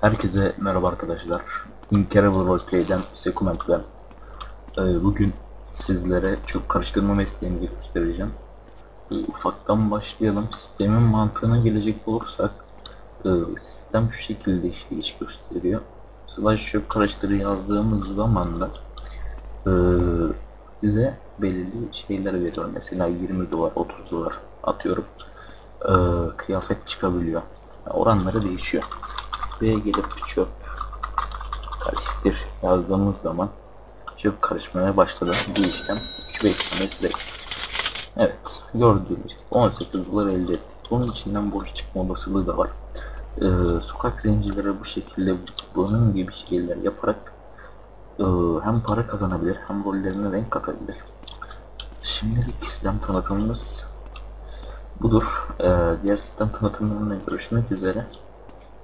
Herkese merhaba arkadaşlar. Incredible Roleplay'den Sekument ben. Ee, bugün sizlere çok karıştırma mesleğini göstereceğim. Ee, ufaktan başlayalım. Sistemin mantığına gelecek olursak e, sistem şu şekilde işleyiş gösteriyor. Slash çok karıştırı yazdığımız zaman da e, bize belirli şeyler veriyor. Mesela 20 dolar, 30 dolar atıyorum. E, kıyafet çıkabiliyor. Oranları değişiyor. Buraya gelip çöp karıştır yazdığımız zaman çöp karışmaya başladı. Bu işlem 3-5 sene sürecek. Evet gördüğünüz gibi 18 dolar elde ettik. Bunun içinden borç çıkma olasılığı da var. Ee, sokak zencileri bu şekilde bunun gibi şeyler yaparak e, hem para kazanabilir hem rollerine renk katabilir. Şimdilik sistem tanıtımımız budur. Ee, diğer sistem tanıtımlarına görüşmek üzere.